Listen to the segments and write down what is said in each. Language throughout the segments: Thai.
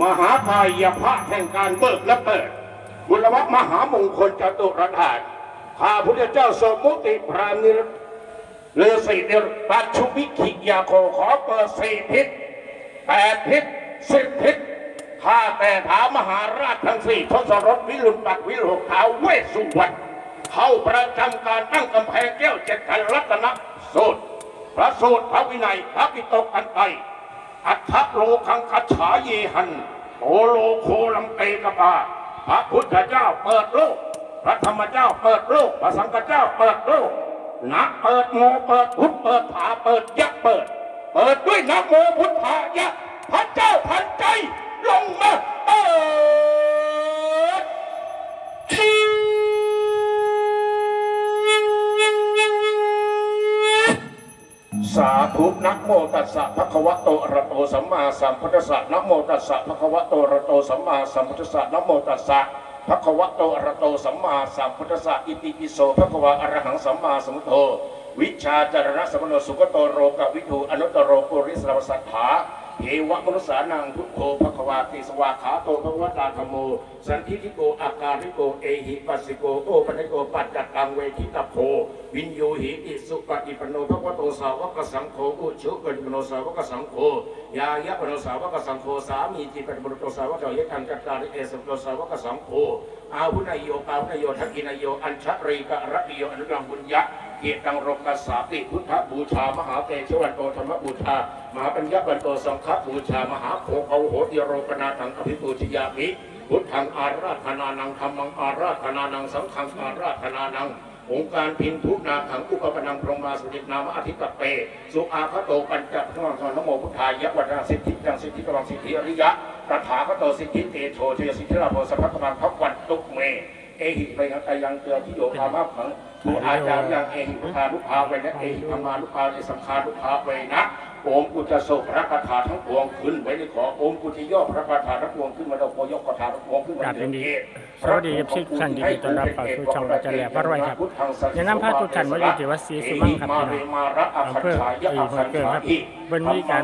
มหาพายพระแห่งการเบิกและเปิด บุรวะมหามงคลจตุรธาตุข้าพุทธเจ้าสมุติพรานิรเลสีเดรปัจชุมิขิยาโคขอเปิดสี่ทิศแปดทิศสิบทิศข้าแต่ถามมหาราชทั้งสี่ทศรถวิรุณปักวิโรกท้าวเวสสุวรรณเข้าประจำการตั้งกำแพงแก้วเจ็ดกันรัตนสูตรพระสูตรพระวินัยพระปิตกกันไป อัฏฐโลคังคัจฉาเยหันโตโลโคลังเตกปาพระพุทธเจ้าเปิดโลก พระธรรมเจ้าเปิดโลก พระสังฆเจ้าเปิดโลกนะเปิดโมเปิดพุทธเปิดผาเปิดยักษ์เปิด เปิดด้วยนะโมพุทธายะพระเจ้าพันใจลงมาเปิด สาธุนะโมตัสสะภะคะวะโตอะระโตสัมมาสัมพุทธัสสะนะโมตัสสะภะคะวะโตอะระโตสัมมาสัมพุทธัสสะนะโมตัสสะภะคะวะโตอะระโตสัมมาสัมพุทธัสสะอิติปิโสภะคะวะอะระหังสัมมาสัมพุทโธวิชาจารณะสัมโนสุขโตโรกวิทูอนุตตโรปุริสรวสัทธา เทวะมนุษสานังพุทโธภควาติสวาขาโตภควตาธรรมโม สันทิทิโกอาการิโกเอหิปัสสิโกโอปัญโกปัจจัตตังเวทิตาโพวินโยหิอิสุปฏิปโนภควโตสาวกสังโฆอุชุปฏิปโนสาวกสังโฆยายะปโนสาวกสังโฆสามีจิปฏิปโนสาวกเยกันจัตตาริเอสุปโนสาวกสังโฆอาหุนายโยอาหุนายโยทักกินายโยอัญชริกะระกิโยอนุรังบุญยะ เกตังรกสาติพุทธบูชา มหาเตชวันโตธรรมบูชา มหาปัญญวันโตสังฆบูชา มหาโคเขาโหติโรปนาทังอภิปูชยามิพุทธังอาราธนานังธรรมังอาราธนานังสังฆังอาราธนานังองค์การพินทุนาขังอุปปนังพรหมาสุตินามอธิตเป สุอาคโตปัญจพระมังนโมพุทธายะวัฒนสิทธิจังสิทธิกำลังสิทธิอริยะตถาคโตสิทธิเตโชเทสิทธิราโภสัพพะกมังพักวันตุกเม เอหิไปยังไตยังเตือที่โยธามาขัง ทูอาจารย์ยังเอหิพุทธานุภาเวนะเอหิธรรมานุภาเอสังฆานุภาเวนะโอมกุจะโศกพระคาถาทั้งปวงขึ้นไว้ในขอโอมกุจะย่อพระคาถาทั้งปวงขึ้นมาดอกโพยกคาถาทั้งปวงขึ้นมากราบยินดีสวัสดีครับชื่อท่านยินดีต้อนรับเข้าสู่ช่องอาจารย์แหลมพระรวยครับแนะนำพระทุกท่านว่าอยู่ที่วัดศรีสุวรรณครับพี่น้องอำเภอเอ่ยหัวเกินครับวันนี้การ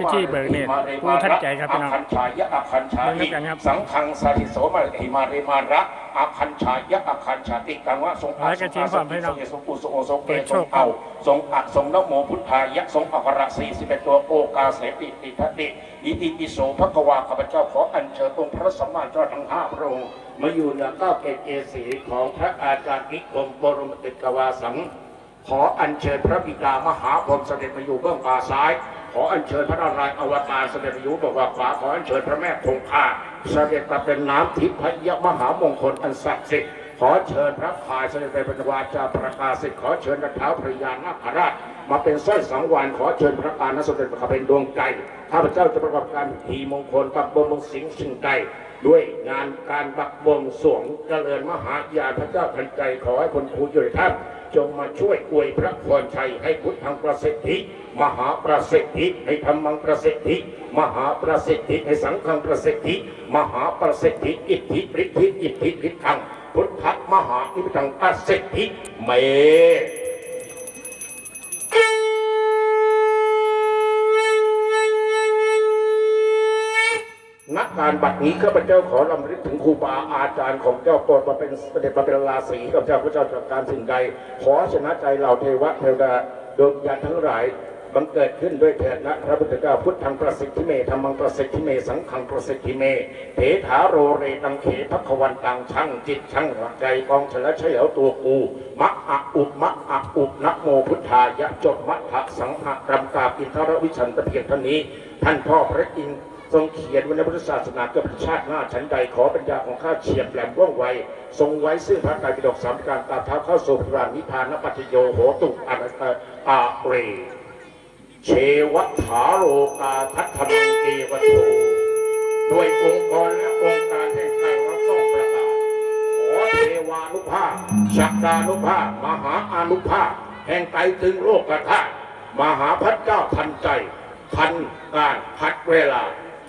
พิธีเบิกเนตรผู้ทัดใจครับพี่น้องคัญชายะอคัญชาเบิ่ติงด้วยกันครับสังฆังสาธิโสมาหิมาเรมาระ อาคัญชายะอาคัญชาติกังวะทรงอาและกระถิ่นความพี่น้อทรงปุทรงโอทรงเปทโชรงเอาทรงอัดทรงนะโมพุทธายะทรงอัคระสี่สิบเอ็ดตัวโอกาเสปิติทัตติอิติปิโสภควาข้าพเจ้าขออัญเชิญองค์พระสัมมาสัมพุทธเจ้าทั้งห้าพระองค์มาอยู่เหนือเก้าเกศเอสีของพระอาจารย์นิคมบรมติกวาสังขออัญเชิญพระบิดามหาพรหมเสด็จมาอยู่เบื้องป่าซ้าย ขออัญเชิญพระนารายณ์อวตารเสด็จยู่เบื้องป่าขวาขออัญเชิญพระแม่คงคาเสด็จมาเป็นน้ำทิพยมหามงคลอันศักดิ์สิทธิ์ขอเชิญพระพายเสด็จไปป็นวาจาประกาศสิทธิ์ขอเชิญกระเท้าพระยานาคราชมาเป็นสร้อยสังวานขอเชิญพระปานเสด็จมาเป็นดวงใจข้าพเจ้าจะประกอบการทีมงคลกับบรมสิงสิงห์ใด ด้วยงานการบักบวงสวงเจริญมหาญาพระเจ้าทันใจขอให้คนครูอยู่ในท่านจงมาช่วยอวยพระพรชัยให้พุทธังประสิทธิ มหาประสิทธิให้ธรรมังประสิทธิ มหาประสิทธิให้สังฆังประสิทธิ มหาประสิทธิอิทธิฤทธิอิทธิฤทธังพุทธมหาอิทธังประสิทธิเม ณการบัดนี้ข้าพเจ้าขอลำลึกถึงครูบาอาจารย์ของเจ้าโปรดมาเป็นเสด็จมาเป็นราศีกับเจ้าพระเจ้าจัดการสิ่งใด ขอชนะใจเหล่าเทวะเทวดาดวงญาณทั้งหลายบังเกิดขึ้นด้วยเถิดนะพระพุทธเจ้าพุทธังประสิทธิเมธรรมังประสิทธิเม สังฆังประสิทธิเมเถถาโรเรตังเขพักวันตังช่างจิตช่างหลักใจกองฉลเฉลียวตัวกูมักอะอุมักอะอุนะโมพุทธายะจบมัทธะสังหะรรมกาปินทรวิชันตะเพียงท่านี้ ท่านพ่อพระอินทร์ ทรงเขียนไว้ในพุทธศาสนาเกิดชาติหน้าฉันใดขอปัญญาของข้าเฉียบแหลมว่องไว ทรงไว้ซึ่งพระไตรปิฎกสามการตาเท้าเข้าสู่พระนิพพานปัจโยโหตุอานัตอาเรเชวัฏฐาโลกาทัตถมังเกวโตด้วยองค์กรและองค์การแห่งการรับต้องประกาศขอเทวานุภาพชักดานุภาพ มหาอานุภาพ แห่งไตรถึงโลกธาตุมหาพัฒเจ้าทันใจ ทันการทัดเวลา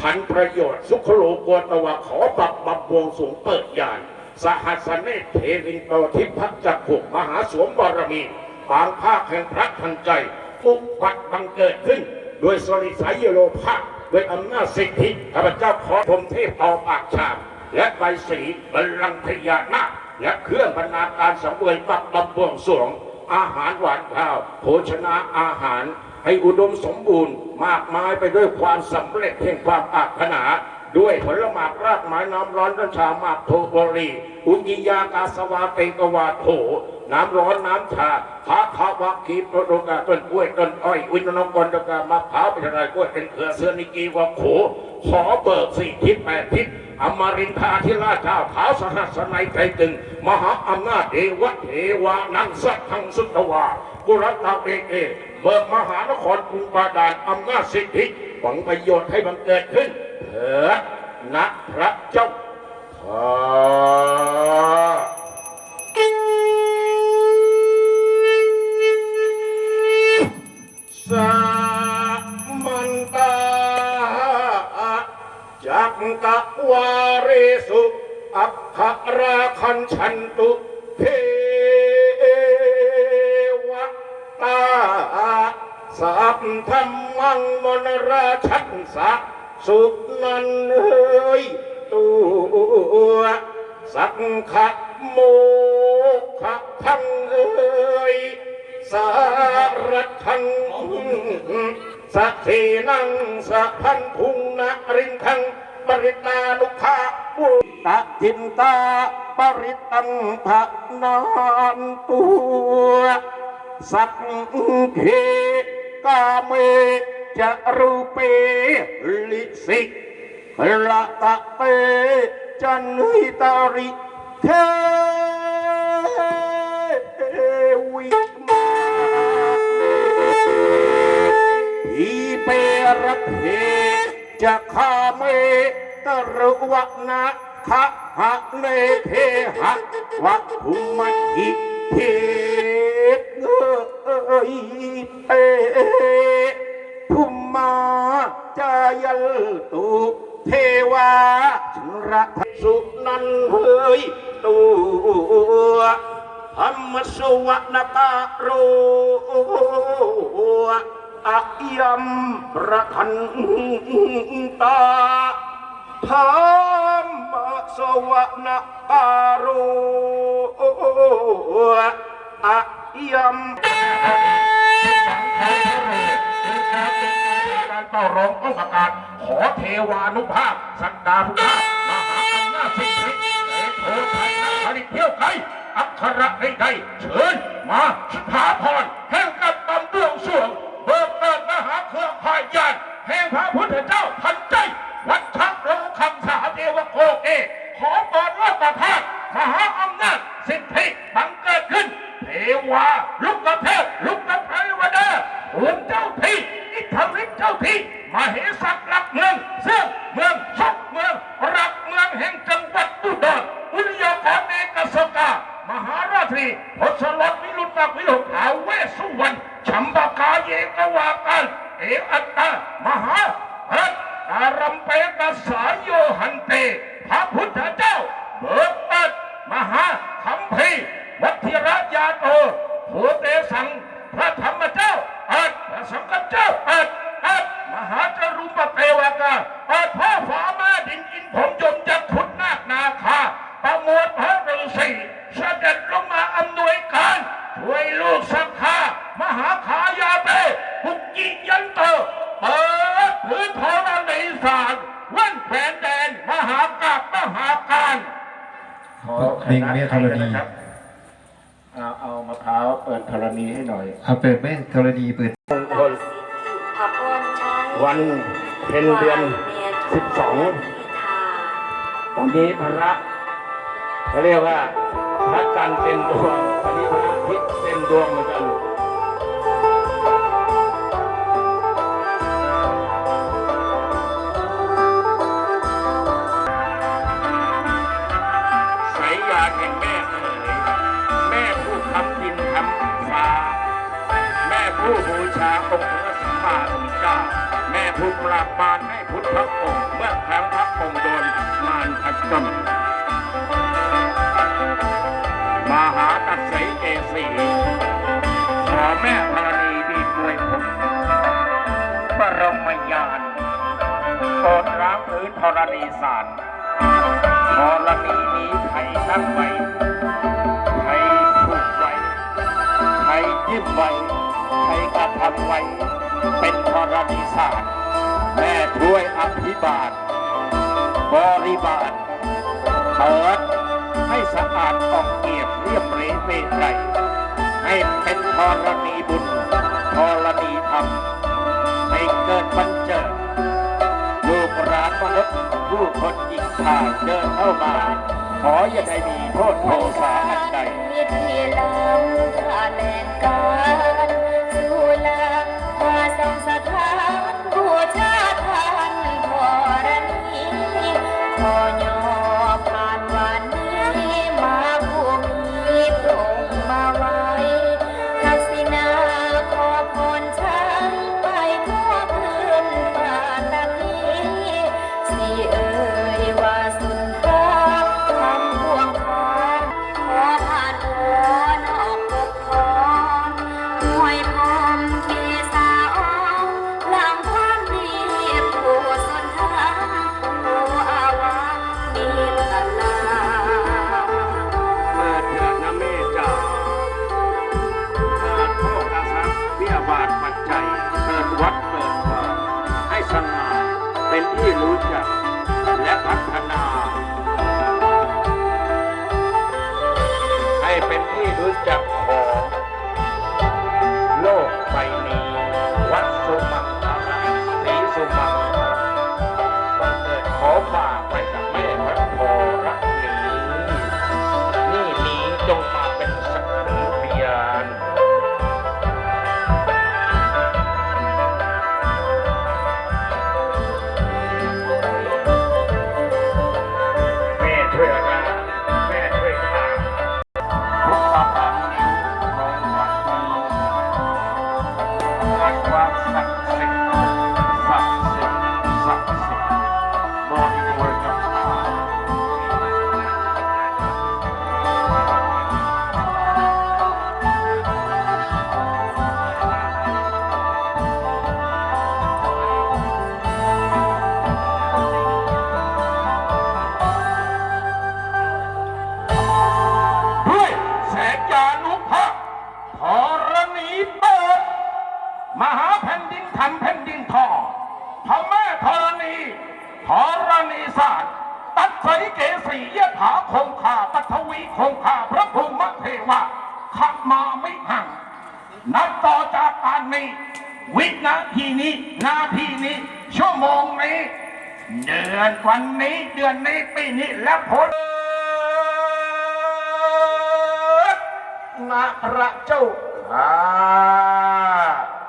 ทันประโยชน์ สุขโลกวตวะขอปรับบับบวงสูงเปิดญาณสหัสเนตเทวินโตทิพัฒจักขุมหาสวมบารมีปางภาคแห่งพระทันใจปุกปัดบังเกิดขึ้น โดยสริสายโลภะด้วยอำนาจสิทธิข้าพเจ้าขอพรมเทพต่อปากชาม และใบสีบัลลังพญานาคและเครื่องบรรณาการสังเวยปักลำบวงสวงอาหารหวานข้าว โภชนาอาหาร ให้อุดมสมบูรณ์มากมายไปด้วยความสำเร็จแห่งความปรารถนาด้วยผลหมากรากไม้น้ำร้อนกัญชาหมากโทบรีอุกิยากาสวาเปงกวาโถ น้ำร้อนน้ำชาพาขาวากีปโรกาต้นกล้วยต้นอ้อยวินนกรดกามะพร้าวเป็นไรกล้วยเป็นเครือเสือนิกีวะโข ขอเบิกสี่ทิศแปดทิศอมรินทาธิราชเจ้าขาวสหัสนัยไตรตึง มหาอำนาจเทวะเทวานังสัทธังสุตวากุรัตตาเบเอ เบิกมหานครกรุงบาดาลอำนาจสิทธิหวังประโยชน์ให้บังเกิดขึ้นเถิดนะพระเจ้า มังมนราชันสักสุนันเฮยตัวสักขะโมขะทังเอ้ยสารทังสักทีนังสัพพันพุงนรินทังปริตานุภาปุตะจินตาปริตังภะนานตัวสักเค กาเมจะรูเปลิสิกละตะเปจันหิตาริเทวิมาอีเปรเทจะคาเมตรุวะนะขะหะเลเทหะวะภูมิหิ เทเอยเอภูมาจายัลตุเทวาชระสุนันเฮยตัวธรรมสวรรตาโรอะยมระคันตา ธรรมสวรรตาโรอะยัมการเป่าร้องต้องประกาศขอเทวานุภาพ สักดาภาพมหาอำนาจสิทธิเอโทชัยนักผลิตเที่ยวไกลอักขระใดๆเชิญมาสถาพรแห่งกับตำเบื้องสวงเบิกเกิดมหาเครือข่ายญาติแห่งพระพุทธเจ้าทันใจ วัดชักรู้คำสาเทวโกเอ ขอเปิดโลกประทานมหาอำนาจสิทธิบังเกิดขึ้น เทวาลุกกระเทพลุกกระเทวดาหุ่นเจ้าที่อิทธิฤทธิ์เจ้าที่มเหสักหลักเมืองซึ่งเมืองชกเมืองรักเมืองแห่งจังหวัดอุดรอุลยากรเอกสกา มหาราชรีทศรถวิรุณตักวิโรธาเวสสุวรรณชัมบากาเยกวากันเออัตตามหารัตอารัมเปกัสสายโยหันเต พระพุทธเจ้า เบิกเปิดมหาคัมภีร์วัทิระยาโตโหเตสัง พระธรรมเจ้าอัดพระสังฆเจ้าอัดอัดมหาจรุปเทวกาอัดพ่อฟ้าแม่ดินอินผมยมจักขุนนาคนาคาประมวลพระฤาษีเสด็จลงมาอำนวยการ ช่วยลูกสักขามหาขายาเตหุกกิยันโตเปิดพื้นธรณีสารวันแผ่นแดนมหากาบมหาการ เพ ลงแม่ธรณีเอาเอามะพร้าวเปิดธรณีให้หน่อยเอาเปิดแม่ธรณีเปิดมงคลขับวนใช้วันเพ็ญเดือนสิบสองตอนนี้พระเขาเรียกว่าพระจันทร์เต็มดวงตอนนี้พระอาทิตย์เต็มดวงเหมือนกัน องค์พระสัมมาสัมพุทธเจ้า แม่ผู้ปราบมารให้พุทธพระองค์เมื่อครั้งพระองค์โดนมารพัดจมมหาตัดใสเอสีขอแม่ธรณีบีบมวยผมบรมยานรร้างพื้นธรณีศาสตร์ธรณีนี้ไทยตั้งไว้ไทยถูกไว้ไทยยิ้มไว้ ไทยกระทำไว้ เป็นธรณีศาสตร์แม่ช่วยอภิบาลบริบาลเปิดให้สะอาดออกเกียบเรียบเรเปรไรให้เป็นธรณีบุญธรณีธรรมให้เกิดบันเจิดลูกหลานมนุษย์ผู้คนหญิงชายเดินเข้ามา ขออย่าได้มีโทษโทสาอันใดมิตรที่ลำขาแลนกา เป็ ยถาคงคาปัทวีคงคาพระภูมิเทวะขับมาไม่ห่างนับต่อจากการนี้ วินาทีนี้ นาทีนี้ ชั่วโมงนี้ เดือนวันนี้เดือนนี้ปีนี้และผลนะพระเจ้าข้า